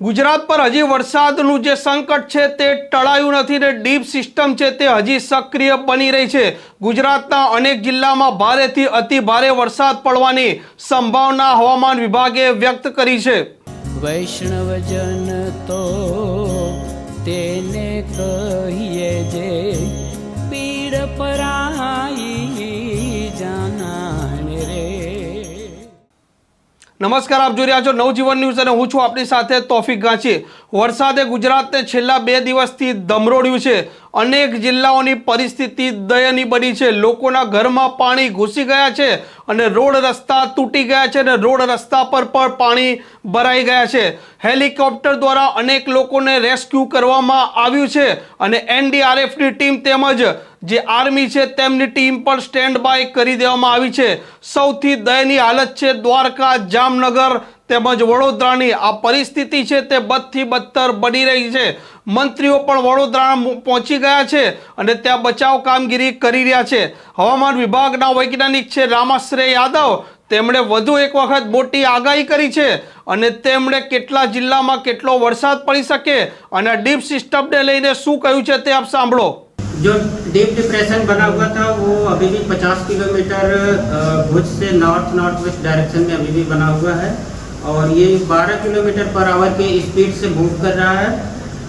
ગુજરાત પર હજી વરસાદનું જે સંકટ છે તે ટળાયું નથી ને ડીપ સિસ્ટમ છે તે હજી સક્રિય બની રહી છે. ગુજરાતના અનેક જિલ્લામાં ભારેથી અતિ ભારે વરસાદ પડવાની સંભાવના હવામાન વિભાગે વ્યક્ત કરી છે. વૈષ્ણવજન તો તેને કહીએ જે નમસ્કાર, આપ જોઈ રહ્યા છો નવજીવન ન્યૂઝ અને હું છું આપણી સાથે તોફિક ગાંચી. વરસાદે ગુજરાતને છેલ્લા બે દિવસથી ધમરોડ્યું છે. અનેક જિલ્લાઓની પરિસ્થિતિ દયનીય બની છે. લોકોના ઘરમાં પાણી ઘૂસી ગયા છે. અને રોડ રસ્તા તૂટી ગયા છે અને રોડ રસ્તા પર પણ પાણી ભરાઈ ગયા છે. હેલિકોપ્ટર દ્વારા અનેક લોકોને રેસ્ક્યુ કરવામાં આવ્યું છે અને એનડીઆરએફની ટીમ તેમજ જે આર્મી છે તેમની ટીમ પણ સ્ટેન્ડ બાય કરી દેવામાં આવી છે. સૌથી દયનીય હાલત છે દ્વારકા જામનગર તેમજ વડોદરાની આ પરિસ્થિતિ છે તે બદથી બદતર બની રહી છે મંત્રીઓ પણ વડોદરા પહોંચી ગયા છે અને ત્યાં બચાવ કામગીરી કરી રહ્યા છે હવામાન વિભાગના વૈજ્ઞાનિક છે રામાશ્રય યાદવ તેમણે વધુ એક વખત મોટી આગાહી કરી છે અને તેમણે કેટલા જિલ્લામાં કેટલો વરસાદ પડી શકે અને ડીપ સિસ્ટમને લઈને શું કહ્યું છે તે આપ સાંભળો जो डीप डिप्रेशन बना हुआ था वो अभी भी 50 किलोमीटर अ, भुज से नॉर्थ नॉर्थ वेस्ट डायरेक्शन में अभी भी बना हुआ है और ये 12 किलोमीटर पर आवर के स्पीड से मूव कर रहा है।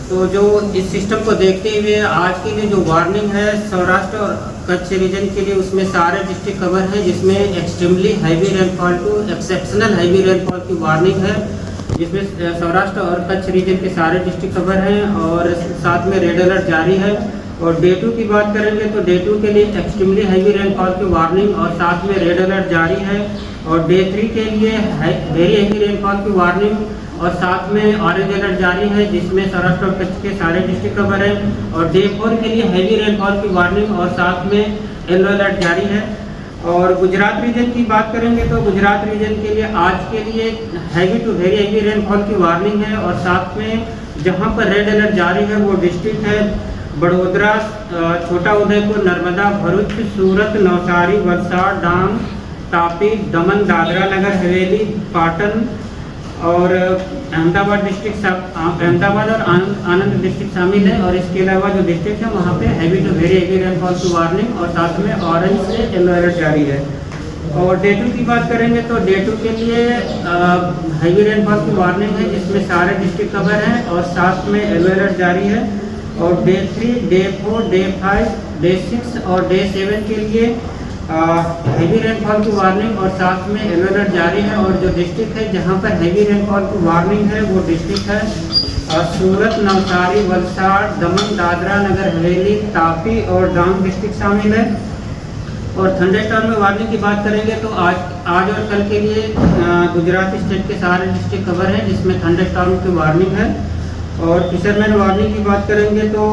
तो जो इस सिस्टम को देखते हुए आज के लिए जो वार्निंग है, सौराष्ट्र और कच्छ रीजन के लिए उसमें सारे डिस्ट्रिक्ट कवर है, जिसमें extremely heavy rainfall to exceptional heavy rainfall की वार्निंग है। जिसमें सौराष्ट्र और कच्छ रीजन के सारे डिस्ट्रिक्ट कवर हैं और साथ में रेड अलर्ट जारी है। और डे टू की बात करेंगे तो डे टू के लिए एक्सट्रीमली हैवी रेनफॉल की वार्निंग और साथ में रेड अलर्ट जारी है। और डे थ्री के लिए वेरी हैवी रेनफॉल की वार्निंग और साथ में ऑरेंज अलर्ट जारी है, जिसमें सौराष्ट्र और कच्छ के सारे डिस्ट्रिक्ट कवर हैं। और डे फोर के लिए हैवी रेनफॉल की वार्निंग और साथ में येलो अलर्ट जारी है। और गुजरात रीजन की बात करेंगे तो गुजरात रीजन के लिए आज के लिए heavy to very heavy rainfall की वार्निंग है। और साथ में जहाँ पर रेड अलर्ट जारी है, वो डिस्ट्रिक्ट है। बड़ोदरा छोटा उदयपुर नर्मदा, भरूच, सूरत नवसारी वलसाड, डांग, तापी, दमन, दादरा नगर, हवेली, पाटन और अहमदाबाद डिस्ट्रिक्ट अहमदाबाद और आनंद डिस्ट्रिक्ट शामिल है और इसके अलावा जो डिस्ट्रिक्ट है वहाँ पे heavy to very heavy rainfall की वार्निंग और साथ में ऑरेंज से येलो अलर्ट जारी है। और डे टू की बात करेंगे तो डे टू के लिए हैवी रेनफॉल की वार्निंग है जिसमें सारे डिस्ट्रिक्ट कवर हैं और साथ में येलो अलर्ट जारी है। और day three day four day five day six और डे सेवन के लिए हैवी रेनफॉल की वार्निंग और साथ में येलो अलर्ट जारी है और जो डिस्ट्रिक्ट है जहाँ पर हैवी रेनफॉल की वार्निंग है वो डिस्ट्रिक्ट है अ, सूरत नवसारी वलसाड दमन दादरा नगर हवेली तापी और डांग डिस्ट्रिक्ट शामिल है। और थंडरस्टॉर्म में वार्निंग की बात करेंगे तो आज आज और कल के लिए गुजरात स्टेट के सारे डिस्ट्रिक्ट कवर हैं जिसमें थंडरस्टॉर्म की वार्निंग है। और फिशरमैन वार्निंग की बात करेंगे तो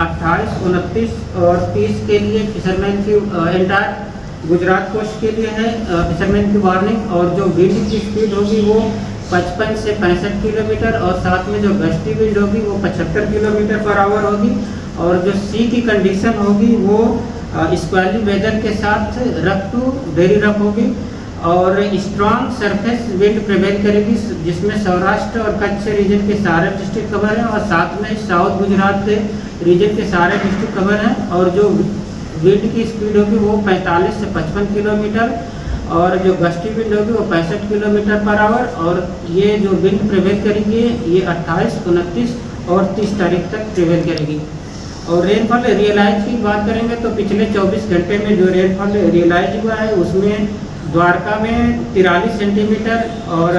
अट्ठाईस, उनतीस और तीस के लिए फिशरमैन की एंटायर गुजरात कोस्ट के लिए है फिशरमैन की वार्निंग और जो विंड की स्पीड होगी वो पचपन से पैंसठ किलोमीटर और साथ में जो गश्ती विंड होगी वो पचहत्तर किलोमीटर पर आवर होगी और जो सी की कंडीशन होगी वो स्क्वाली वेदर के साथ रफ टू वेरी रफ होगी। और स्ट्रॉन्ग सरफेस विंड प्रिवेल करेगी जिसमें सौराष्ट्र और कच्छ रीजन के सारे डिस्ट्रिक्ट कवर हैं और साथ में साउथ गुजरात के रीजन के सारे डिस्ट्रिक्ट कवर हैं और जो विंड की स्पीड होगी वो 45 से 55 किलोमीटर और जो गस्टी विंड होगी वो पैंसठ किलोमीटर पर आवर और ये जो विंड प्रिवेल करेगी ये 28, उनतीस और 30 तारीख तक प्रिवेल करेगी। और रेनफॉल रियलाइज़ की बात करेंगे तो पिछले 24 घंटे में जो रेनफॉल रियलाइज़ हुआ है उसमें द्वारका में तिरालीस सेंटीमीटर और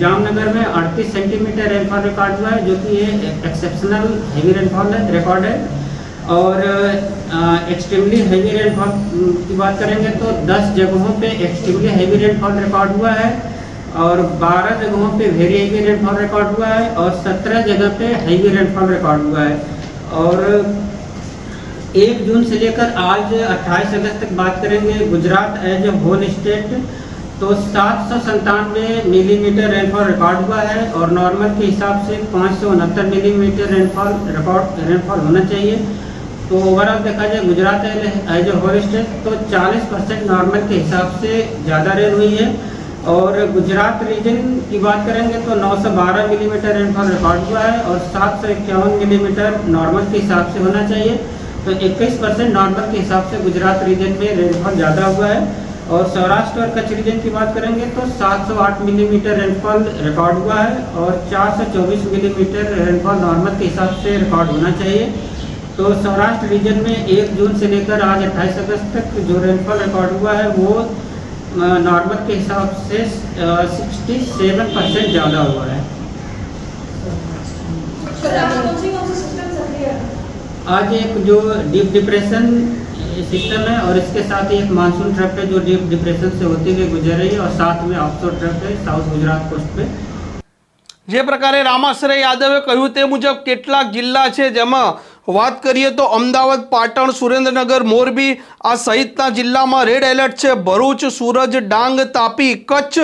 जामनगर में 38 सेंटीमीटर रेनफॉल रिकॉर्ड हुआ है, जो कि ये एक्सेप्शनल हैवी रेनफॉल है रिकॉर्ड है। और एक्सट्रीमली हैवी रेनफॉल की बात करेंगे तो 10 जगहों पे एक्सट्रीमली हैवी रेनफॉल रिकॉर्ड हुआ है और 12 जगहों पे वेरी हैवी रेनफॉल रिकॉर्ड हुआ है और 17 जगह पे हैवी रेनफॉल रिकॉर्ड हुआ है। और एक जून से लेकर आज 28 अगस्त तक बात करेंगे। Gujarat as a whole state तो सात सौ संतानवे मिलीमीटर रेनफॉल रिकॉर्ड हुआ है और नॉर्मल के हिसाब से पाँच सौ उनहत्तर मिलीमीटर रेनफॉल रिकॉर्ड रेनफॉल होना चाहिए। तो ओवरऑल देखा जाए, Gujarat as a whole state तो 40 परसेंट नॉर्मल के हिसाब से ज़्यादा रेन हुई है। और गुजरात रीजन की बात करेंगे तो 912 मिलीमीटर रेनफॉल रिकॉर्ड हुआ है और सात मिलीमीटर नॉर्मल के हिसाब से होना चाहिए। तो 21 परसेंट नॉर्मल के हिसाब से गुजरात रीजन में रेनफॉल ज़्यादा हुआ है। और सौराष्ट्र और कच्छ रीजन की बात करेंगे तो 708 मिलीमीटर रेनफॉल रिकॉर्ड हुआ है और 424 मिलीमीटर रेनफॉल नॉर्मल के हिसाब से रिकॉर्ड होना चाहिए। तो सौराष्ट्र रीजन में एक जून से लेकर आज 28 अगस्त तक जो रेनफॉल रिकॉर्ड हुआ है वो नॉर्मल के हिसाब से सिक्सटी सेवन परसेंट ज़्यादा हुआ है। आज एक जो डीप डिप्रेशन सिस्टम है और इसके साथ ही एक मानसून ट्रफ है जो डीप डिप्रेशन से होते हुए गुजर रही है और साथ में ऑफशोर ट्रफ है साउथ गुजरात कोस्ट पे જે પ્રકારે રામાશ્રય યાદવે કહ્યું તે મુજબ કેટલાક જિલ્લા છે જેમાં વાત કરીએ તો અમદાવાદ પાટણ સુરેન્દ્રનગર મોરબી આ સહિતના જિલ્લામાં રેડ એલર્ટ છે ભરૂચ સુરત ડાંગ તાપી કચ્છ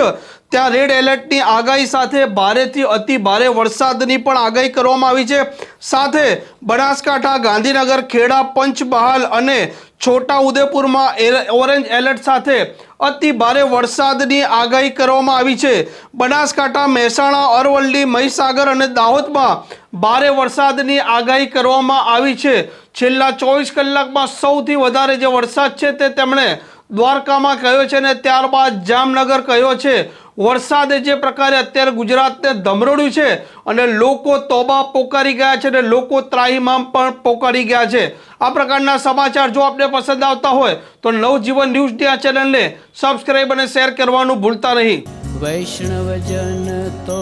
ત્યાં રેડ એલર્ટની આગાહી સાથે ભારેથી અતિ ભારે વરસાદની પણ આગાહી કરવામાં આવી છે. સાથે બનાસકાંઠા, ગાંધીનગર, ખેડા, પંચમહાલ અને છોટા ઉદેપુરમાં ઓરેન્જ એલર્ટ સાથે અતિ ભારે વરસાદની આગાહી કરવામાં આવી છે. બનાસકાંઠા, મહેસાણા, અરવલ્લી, મહીસાગર અને દાહોદમાં ભારે વરસાદની આગાહી કરવામાં આવી છે. છેલ્લા ચોવીસ કલાકમાં સૌથી વધારે જે વરસાદ છે તે તેમણે દ્વારકામાં કહ્યો છે અને ત્યારબાદ જામનગર કહ્યો છે? વરસાદે જે પ્રકારે અત્યારે ગુજરાતને ધમરોડ્યું છે અને લોકો તોબા પોકારી ગયા છે અને લોકો ત્રાહીમામ પણ પોકારી ગયા છે. આ પ્રકારના સમાચાર જો આપને પસંદ આવતા હોય તો નવજીવન ન્યૂઝની આ ચેનલને સબસ્ક્રાઈબ અને શેર કરવાનું ભૂલતા નહીં. વૈષ્ણવજન તો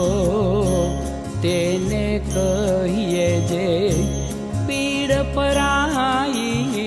તેને કહીએ જે પીડ પરાઈ